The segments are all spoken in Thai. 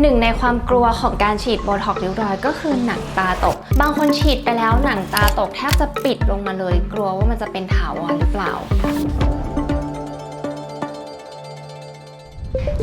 หนึ่งในความกลัวของการฉีดโบท็อกซ์ริ้วรอยก็คือหนังตาตก บางคนฉีดไปแล้วหนังตาตกแทบจะปิดลงมาเลย กลัวว่ามันจะเป็นถาวรหรือเปล่า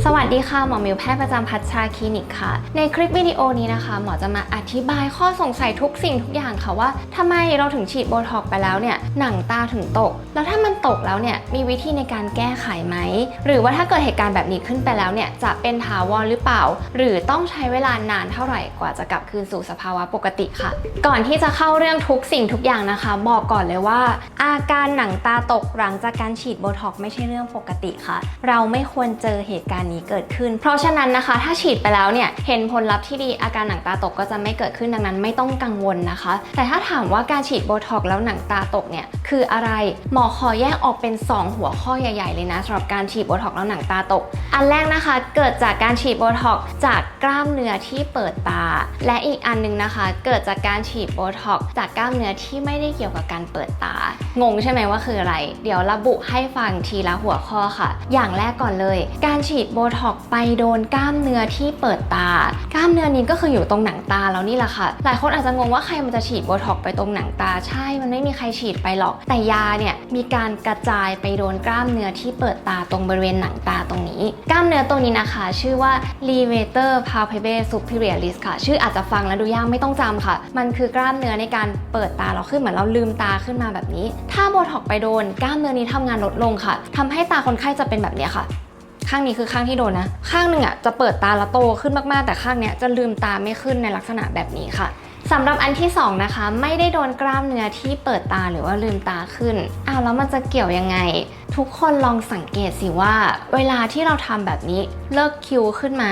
สวัสดีค่ะ หมอมิวแพทย์ประจำพัชชาคลินิกค่ะ ในคลิปวิดีโอนี้นะคะ หมอจะมาอธิบายข้อสงสัยทุกสิ่งทุกอย่างค่ะว่าทำไมเราถึงฉีดโบท็อกไปแล้วเนี่ยหนังตาถึงตก แล้วถ้ามันตกแล้วเนี่ยมีวิธีในการแก้ไขไหม หรือว่าถ้าเกิดเหตุการณ์แบบนี้ขึ้นไปแล้วเนี่ยจะเป็นถาวรหรือเปล่า หรือต้องใช้เวลานานเท่าไหร่กว่าจะกลับคืนสู่สภาวะปกติค่ะ ก่อนที่จะเข้าเรื่องทุกสิ่งทุกอย่างนะคะ บอกก่อนเลยว่า อาการหนังตาตกหลังจากการฉีดโบท็อกไม่ใช่เรื่องปกติค่ะ เราไม่ควรเจอเหตุการณ์นี้เกิดขึ้น เพราะฉะนั้นนะคะ ถ้าฉีดไปแล้วเนี่ยเห็นผลลัพธ์ที่ดีอาการหนังตาตกก็จะไม่เกิดขึ้นดังนั้นไม่ต้องกังวลนะคะ แต่ถ้าถามว่าการฉีดโบท็อกซ์แล้วหนังตาตกเนี่ยคืออะไรหมอขอแยกออกเป็น 2 หัวข้อใหญ่ ๆ เลยนะสำหรับการฉีดโบท็อกซ์แล้วหนังตาตก อันแรกนะคะเกิดจากการฉีดโบท็อกซ์จากกล้ามเนื้อที่เปิดตา และอีกอันหนึงนะคะ เกิดจากการฉีดโบท็อกซ์จากกล้ามเนื้อที่ไม่ได้เกี่ยวกับการเปิดตา งงใช่ไหมว่าคืออะไร เดี๋ยวระบุให้ฟังทีละหัวข้อค่ะ อย่างแรกก่อนเลย การฉีดโบท็อกไปโดนกล้ามเนื้อที่เปิดตา กล้ามเนื้อนี้ก็คืออยู่ตรงหนังตาแล้วนี่แหละค่ะ หลายคนอาจจะงงว่าใครมันจะฉีดโบท็อกไปตรงหนังตา ใช่ มันไม่มีใครฉีดไปหรอก แต่ยาเนี่ยมีการกระจายไปโดนกล้ามเนื้อที่เปิดตาตรงบริเวณหนังตาตรงนี้ กล้ามเนื้อตรงนี้นะคะ ชื่อว่า levator palpebral superiorlis ค่ะ ชื่ออาจจะฟังแล้วดูยากไม่ต้องจำค่ะ มันคือกล้ามเนื้อในการเปิดตาเราขึ้นเหมือนเราลืมตาขึ้นมาแบบนี้ ถ้าโบท็อกไปโดนกล้ามเนื้อนี้ทำงานลดลงค่ะทำให้ตาคนไข้จะเป็นแบบนี้ค่ะ ข้างนี้คือข้างที่โดนนะ ข้างหนึ่งอะจะเปิดตาแล้วโตขึ้นมากๆ แต่ข้างเนี้ยจะลืมตาไม่ขึ้นในลักษณะแบบนี้ค่ะสำหรับอันที่สองนะคะ ไม่ได้โดนกล้ามเนื้อที่เปิดตาหรือว่าลืมตาขึ้นอ้าวแล้วมันจะเกี่ยวยังไง ทุกคนลองสังเกตสิว่า เวลาที่เราทำแบบนี้เลิกคิวขึ้นมา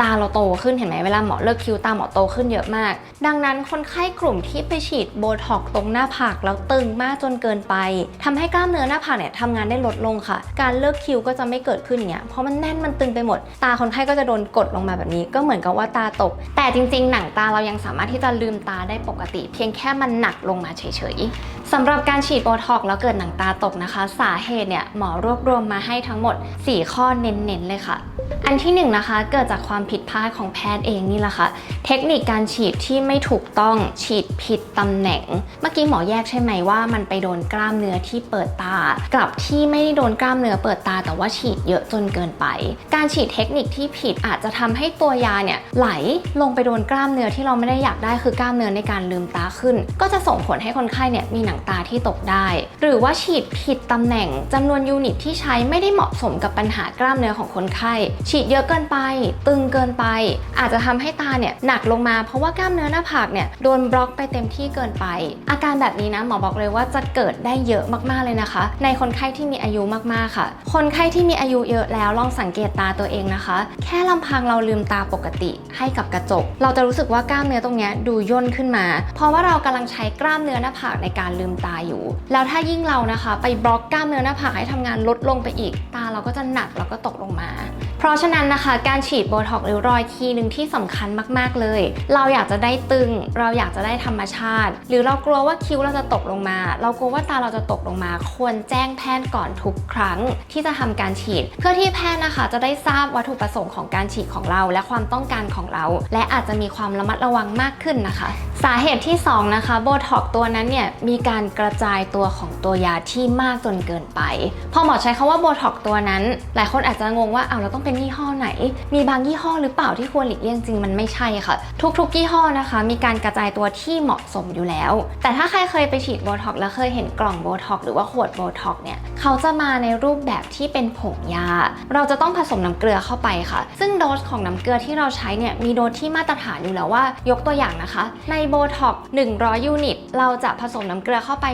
ตาเราโตขึ้นเห็นไหมเวลาหมอเลิกคิ้วตาหมอโตขึ้นเยอะมาก ดังนั้นคนไข้กลุ่มที่ไปฉีดโบท็อกตรงหน้าผากแล้วตึงมากจนเกินไปทำให้กล้ามเนื้อหน้าผากเนี่ยทำงานได้ลดลงค่ะ การเลิกคิ้วก็จะไม่เกิดขึ้นเนี่ยเพราะมันแน่นมันตึงไปหมด ตาคนไข้ก็จะโดนกดลงมาแบบนี้ ก็เหมือนกับว่าตาตก แต่จริง ๆ หนังตาเรายังสามารถที่จะลืมตาได้ปกติ เพียงแค่มันหนักลงมาเฉยๆสำหรับการฉีดโบท็อกแล้วเกิดหนังตาตกนะคะ สาเหตุเนี่ยหมอรวบรวมมาให้ทั้งหมด 4 ข้อเน้นๆเลยค่ะ อันที่หนึ่งนะคะเกิดจากความผิดพลาดของแพทย์เองนี่แหละค่ะ เทคนิคการฉีดที่ไม่ถูกต้องฉีดผิดตำแหน่ง เมื่อกี้หมอแยกใช่ไหมว่ามันไปโดนกล้ามเนื้อที่เปิดตา กลับที่ไม่ได้โดนกล้ามเนื้อเปิดตา แต่ว่าฉีดเยอะจนเกินไป การฉีดเทคนิคที่ผิดอาจจะทำให้ตัวยาเนี่ยไหลลงไปโดนกล้ามเนื้อที่เราไม่ได้อยากได้คือกล้ามเนื้อในการลืมตาขึ้น ก็จะส่งผลให้คนไข้เนี่ยมีหนังตาที่ตกได้ หรือว่าฉีดผิดตำแหน่งจำนวนยูนิตที่ใช้ไม่ได้เหมาะสมกับปัญหากล้ามเนื้อของคนไข้ ฉีดเยอะเกินไป ตึงเกินไป อาจจะทำให้ตาเนี่ยหนักลงมาเพราะว่ากล้ามเนื้อหน้าผากเนี่ยโดนบล็อกไปเต็มที่เกินไป อาการแบบนี้นะหมอบอกเลยว่าจะเกิดได้เยอะมากๆเลยนะคะ ในคนไข้ที่มีอายุมากๆค่ะ คนไข้ที่มีอายุเยอะแล้วลองสังเกตตาตัวเองนะคะ แค่ลำพังเราลืมตาปกติให้กับกระจก เราจะรู้สึกว่ากล้ามเนื้อตรงนี้ดูย่นขึ้นมา เพราะว่าเรากำลังใช้กล้ามเนื้อหน้าผากในการลืมตาอยู่ แล้วถ้ายิ่งเรานะคะ ไปบล็อกกล้ามเนื้อหน้าผากให้ทำงานลดลงไปอีก ตาเราก็จะหนักแล้วก็ตกลงมา เพราะฉะนั้นนะคะการฉีดโบท็อกซ์หรือรอยคีหนึ่งที่สำคัญมากๆเลย เราอยากจะได้ตึง เราอยากจะได้ธรรมชาติ หรือเรากลัวว่าคิ้วเราจะตกลงมา เรากลัวว่าตาเราจะตกลงมา ควรแจ้งแพทย์ก่อนทุกครั้งที่จะทำการฉีด เพื่อที่แพทย์นะคะจะได้ทราบวัตถุประสงค์ของการฉีดของเรา และความต้องการของเรา และอาจจะมีความระมัดระวังมากขึ้นนะคะ สาเหตุที่สองนะคะโบท็อกตัวนั้นเนี่ยมีการกระจายตัวของตัวยาที่มากจนเกินไป พอหมอใช้คาว่าโบท็อกตัวนั้น หลายคนอาจจะงงว่าเอาวเราต้องเป็นยี่ห้อไหน มีบางยี่ห้อหรือเปล่าที่ควรหลีกเลี่ยงจริงมันไม่ใช่ค่ะ ทุกๆ ยี่ห้อนะคะ มีการกระจายตัวที่เหมาะสมอยู่แล้ว แต่ถ้าใครเคยไปฉีดโบท็อกแล้วเคยเห็นกล่องโบท็อกหรือว่าขวดโบท็อกเนี่ยเขาจะมาในรูปแบบที่เป็นผงยา เราจะต้องผสมน้ำเกลือเข้าไปค่ะ ซึ่งโดสของน้ำเกลือที่เราใช้เนี่ยมีโดสที่มาตรฐานอยู่แล้วว่ายกตัวอย่างนะคะ ในโบท็อก100 ยูนิต เราจะผสมน้ำเกลือเข้าไป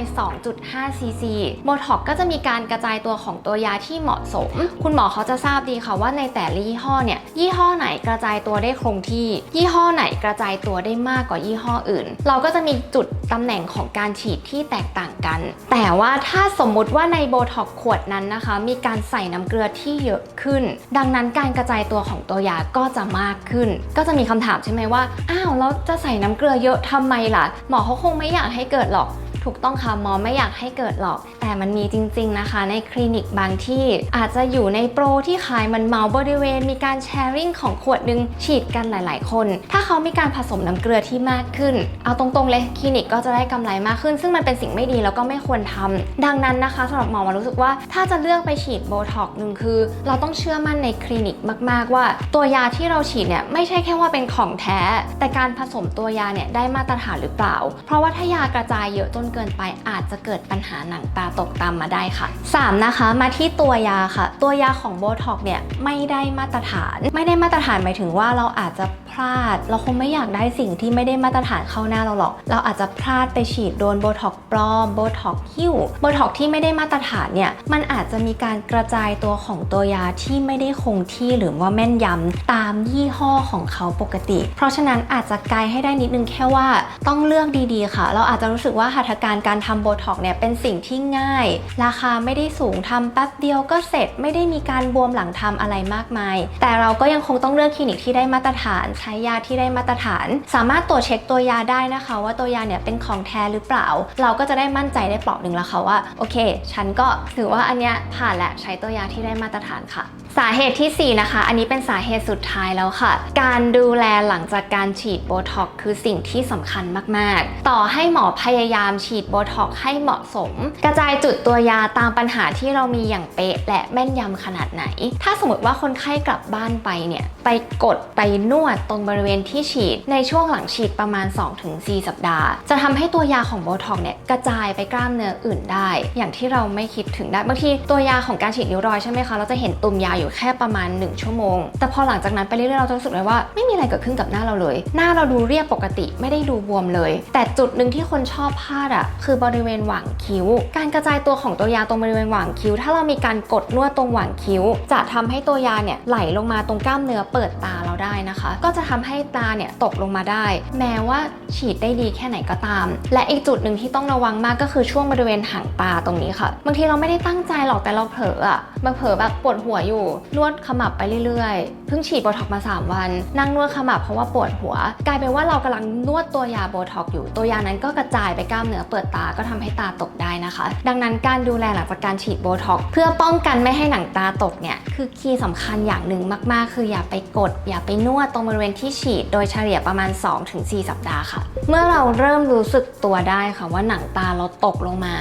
2.5 ซีซีโบท็อกก็จะมีการกระจายตัวของตัวยาที่เหมาะสม คุณหมอเขาจะทราบดีค่ะว่าในแต่ละยี่ห้อเนี่ยยี่ห้อไหนกระจายตัวได้คงที่ ยี่ห้อไหนกระจายตัวได้มากกว่ายี่ห้ออื่น เราก็จะมีจุดตำแหน่งของการฉีดที่แตกต่างกัน แต่ว่าถ้าสมมุติว่าในโบท็อกขวดนั้นนะคะ มีการใส่น้ำเกลือที่เยอะขึ้น ดังนั้นการกระจายตัวของตัวยาก็จะมากขึ้น ก็จะมีคำถามใช่ไหมว่าอ้าวแล้วจะใส่น้ำเกลือเยอะทำไมล่ะ หมอเขาคงไม่อยากให้เกิดหรอก ถูกต้องค่ะหมอไม่อยากให้เกิดหรอก แต่มันมีจริง ๆนะคะ ในคลินิกบางที่อาจจะอยู่ในโปรที่ขายมันเมาบริเวณ มีการแชร์ริ่งของขวดหนึ่งฉีดกันหลาย ๆ คน ถ้าเขามีการผสมน้ำเกลือที่มากขึ้น เอาตรงๆเลยคลินิกก็จะได้กำไรมากขึ้น ซึ่งมันเป็นสิ่งไม่ดีแล้วก็ไม่ควรทำดังนั้นนะคะสำหรับหมอมารู้สึกว่าถ้าจะเลือกไปฉีดโบท็อกหนึ่งคือ เราต้องเชื่อมั่นในคลินิกมาก ๆ ว่า ตัวยาที่เราฉีดเนี่ยไม่ใช่แค่ว่าเป็นของแท้ แต่การผสมตัวยาเนี่ยได้มาตรฐานหรือเปล่า เพราะว่าถ้ายากระจายเยอะจนเกินไปอาจจะเกิดปัญหาหนังตาตกตามมาได้ค่ะ 3 นะคะ มาที่ตัวยาค่ะ ตัวยาของโบท็อกเนี่ยไม่ได้มาตรฐาน ไม่ได้มาตรฐานหมายถึงว่าเราอาจจะพลาด เราคงไม่อยากได้สิ่งที่ไม่ได้มาตรฐานเข้าหน้าเราหรอก เราอาจจะพลาดไปฉีดโดนโบท็อกปลอมโบท็อกหิ้วโบท็อกที่ไม่ได้มาตรฐานเนี่ยมันอาจจะมีการกระจายตัวของตัวยาที่ไม่ได้คงที่หรือว่าแม่นยำตามยี่ห้อของเขาปกติ เพราะฉะนั้นอาจจะไกด์ให้ได้นิดนึงแค่ว่าต้องเลือกดีๆค่ะ เราอาจจะรู้สึกว่าหัตถการการทำโบท็อกเนี่ยเป็นสิ่งที่ง่าย ราคาไม่ได้สูงทำแป๊บเดียวก็เสร็จไม่ได้มีการบวมหลังทำอะไรมากมาย แต่เราก็ยังคงต้องเลือกคลินิกที่ได้มาตรฐาน ใช้ยาที่ได้มาตรฐาน สามารถตรวจเช็คตัวยาได้นะคะ ว่าตัวยาเนี่ยเป็นของแท้หรือเปล่า เราก็จะได้มั่นใจได้เปลาหนึ่งแล้วค่ะว่าโอเค ฉันก็ถือว่าอันเนี้ยผ่านแหละใช้ตัวยาที่ได้มาตรฐานค่ะ สาเหตุที่ 4 นะคะ อันนี้เป็นสาเหตุสุดท้ายแล้วค่ะ การดูแลหลังจากการฉีดโบท็อกคือสิ่งที่สำคัญมาก ๆ ต่อให้หมอพยายามฉีดโบท็อกให้เหมาะสม กระจายจุดตัวยาตามปัญหาที่เรามีอย่างเป๊ะ และแม่นยำขนาดไหน ถ้าสมมติว่าคนไข้กลับบ้านไปเนี่ย ไปกดไปนวดตรงบริเวณที่ฉีด ในช่วงหลังฉีดประมาณ 2-4 สัปดาห์ จะทำให้ตัวยาของโบท็อกเนี่ยกระจายไปกล้ามเนื้ออื่นได้ อย่างที่เราไม่คิดถึงได้บางทีตัวยาของการฉีดริ้วรอยใช่ไหมคะเราจะเห็นตุ่มยาอยู่แค่ประมาณ 1 ชั่วโมง แต่พอหลังจากนั้นไปเรื่อยๆเราจะรู้สึกเลยว่าไม่มีอะไรเกิดขึ้นกับหน้าเราเลย หน้าเราดูเรียบปกติไม่ได้ดูบวมเลย แต่จุดหนึ่งที่คนชอบพลาดอะคือบริเวณหว่างคิ้ว การกระจายตัวของตัวยาตรงบริเวณหว่างคิ้ว ถ้าเรามีการกดนวดตรงหว่างคิ้ว จะทำให้ตัวยาเนี่ยไหลลงมาตรงกล้ามเนื้อเปิดตาเราได้นะคะ ก็จะทำให้ตาเนี่ยตกลงมาได้ แม้ว่าฉีดได้ดีแค่ไหนก็ตาม และอีกจุดหนึ่งที่ต้องระวังมากก็คือช่วงบริเวณหางตาตรงนี้ค่ะ บางทีเราไม่ได้ตั้งใจหรอกแต่เราเผลออะมาเผลอแบบปวดหัวอยู่นวดขมับไปเรื่อยๆ เพิ่งฉีดโบท็อกมา 3 วัน นั่งนวดขมับเพราะว่าปวดหัว กลายเป็นว่าเรากำลังนวดตัวยาโบท็อกอยู่ ตัวยานั้นก็กระจายไปกล้ามเนื้อเปิดตาก็ทำให้ตาตกได้นะคะ ดังนั้นการดูแลหลังจากการฉีดโบท็อกเพื่อป้องกันไม่ให้หนังตาตกเนี่ยคือคีย์สำคัญอย่างหนึ่งมากๆ คืออย่าไปกด อย่าไปนวดตรงบริเวณที่ฉีด โดยเฉลี่ยประมาณ 2-4 สัปดาห์ค่ะ เมื่อเราเริ่มรู้สึกตัวได้ค่ะว่าหนังตาเราตกลงมา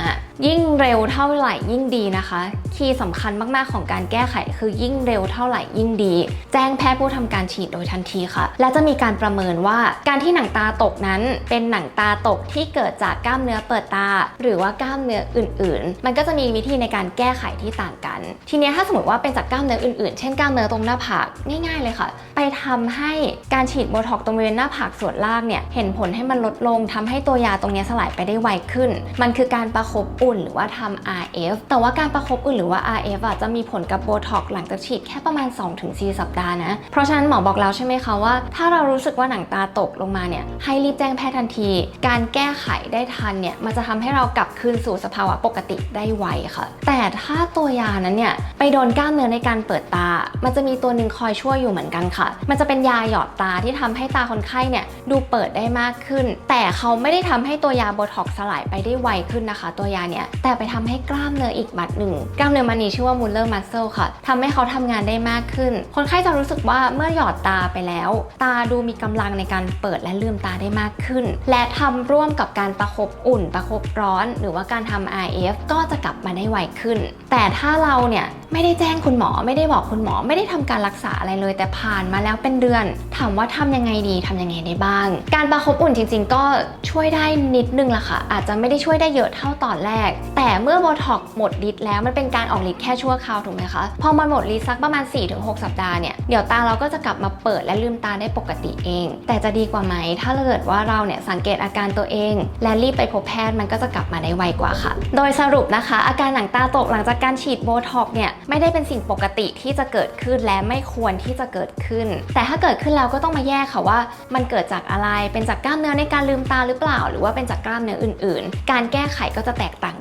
ยิ่งเร็วเท่าไหร่ยิ่งดีนะคะ คีย์สำคัญมากๆของการแก้ไขคือยิ่งเร็วเท่าไหร่ยิ่งดี แจ้งแพทย์ผู้ทำการฉีดโดยทันทีค่ะ และจะมีการประเมินว่าการที่หนังตาตกนั้น เป็นหนังตาตกที่เกิดจากกล้ามเนื้อเปิดตา หรือว่ากล้ามเนื้ออื่น ๆ มันก็จะมีวิธีในการแก้ไขที่ต่างกัน ทีนี้ถ้าสมมติว่าเป็นจากกล้ามเนื้ออื่นๆ เช่นกล้ามเนื้อตรงหน้าผากง่าย ๆ เลยค่ะ ไปทำให้การฉีดโบท็อกตรงบริเวณหน้าผากส่วนล่างเนี่ยเห็นผลให้มันลดลงทำให้ตัวยาตรงนี้สลายไปได้ไวขึ้น มันคือการประคบอุ่นหรือว่าทำ RF แต่ว่าการประคบอุ่นหรือว่า RF อะจะมีผลกับโบท็อกซ์หลังจากฉีดแค่ประมาณ 2-4 สัปดาห์นะ เพราะฉะนั้นหมอบอกแล้วใช่ไหมคะว่า ถ้าเรารู้สึกว่าหนังตาตกลงมาเนี่ยให้รีบแจ้งแพทย์ทันที การแก้ไขได้ทันเนี่ยมันจะทำให้เรากลับคืนสู่สภาวะปกติได้ไวค่ะ แต่ถ้าตัวยานั้นเนี่ยไปโดนกล้ามเนื้อในการเปิดตา มันจะมีตัวหนึ่งคอยช่วยอยู่เหมือนกันค่ะ มันจะเป็นยาหยอดตาที่ทำให้ตาคนไข้เนี่ยดูเปิดได้มากขึ้น แต่เขาไม่ได้ทำให้ตัวยาโบท็อกซ์สลายไปได้ไวขึ้นนะคะ ตัวยาเนี่ยแต่ไปทำให้กล้ามเนื้ออีกมัดหนึ่งกล้ามเนื้อมันนี้ชื่อว่ามูลเลอร์มัสเซลค่ะทำให้เขาทำงานได้มากขึ้น คนไข้จะรู้สึกว่าเมื่อหยอดตาไปแล้ว ตาดูมีกำลังในการเปิดและลืมตาได้มากขึ้น และทำร่วมกับการประคบอุ่น ประคบร้อน หรือว่าการทำ RF ก็จะกลับมาได้ไวขึ้น แต่ถ้าเราเนี่ยไม่ได้แจ้งคุณหมอ ไม่ได้บอกคุณหมอ ไม่ได้ทำการรักษาอะไรเลย แต่ผ่านมาแล้วเป็นเดือน ถามว่าทำยังไงดีทำยังไงได้บ้าง การประคบอุ่นจริง ๆ ก็ช่วยได้นิดนึงละค่ะ อาจจะไม่ได้ช่วยได้เยอะเท่าตอนแรกแต่เมื่อโบท็อกซ์หมดฤทธิ์แล้วมันเป็นการออกฤทธิ์แค่ชั่วคราวถูกไหมคะพอมันหมดฤทธิ์สักประมาณ 4-6 สัปดาห์เนี่ยเดี๋ยวตาเราก็จะกลับมาเปิดและลืมตาได้ปกติเอง แต่จะดีกว่าไหมถ้าเกิดว่าเราเนี่ยสังเกตอาการตัวเอง และรีบไปพบแพทย์มันก็จะกลับมาได้ไวกว่าค่ะ โดยสรุปนะคะ อาการหนังตาตกหลังจากการฉีดโบท็อกซ์เนี่ยไม่ได้เป็นสิ่งปกติที่จะเกิดขึ้นและไม่ควรที่จะเกิดขึ้น แต่ถ้าเกิดขึ้นแล้วก็ต้องมาแยกค่ะว่า มันเกิดจากอะไรเป็นจากกล้ามเนื้อในการลืมตาหรือเปล่า หรือว่าเป็นจากกล้ามเนื้ออื่น ๆ การแก้ไขก็จะแตกต่าง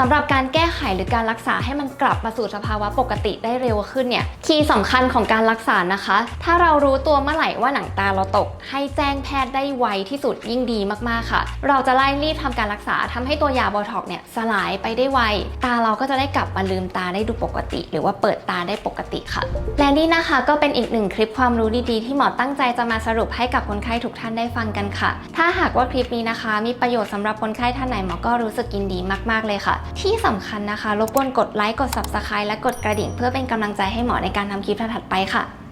สำหรับการแก้ไขหรือการรักษาให้มันกลับมาสู่สภาวะปกติได้เร็วขึ้นเนี่ยคีย์สำคัญของการรักษานะคะ ถ้าเรารู้ตัวเมื่อไหร่ว่าหนังตาเราตก ให้แจ้งแพทย์ได้ไวที่สุดยิ่งดีมากๆค่ะ เราจะไล่รีบทำการรักษาทำให้ตัวยาโบท็อกเนี่ยสลายไปได้ไว ตาเราก็จะได้กลับมาลืมตาได้ดูปกติ หรือว่าเปิดตาได้ปกติค่ะ และนี่นะคะก็เป็นอีกหนึ่งคลิปความรู้ดีๆ ที่หมอตั้งใจจะมาสรุปให้กับคนไข้ทุกท่านได้ฟังกันค่ะ ถ้าหากว่าคลิปนี้นะคะ มีประโยชน์สำหรับคนไข้ท่านไหนหมอก็รู้สึกยินดีมากๆเลยค่ะที่สำคัญนะคะ รบกวนกดไลค์ กด subscribe และกดกระดิ่ง เพื่อเป็นกำลังใจให้หมอในการทำคลิปถัดๆไปค่ะ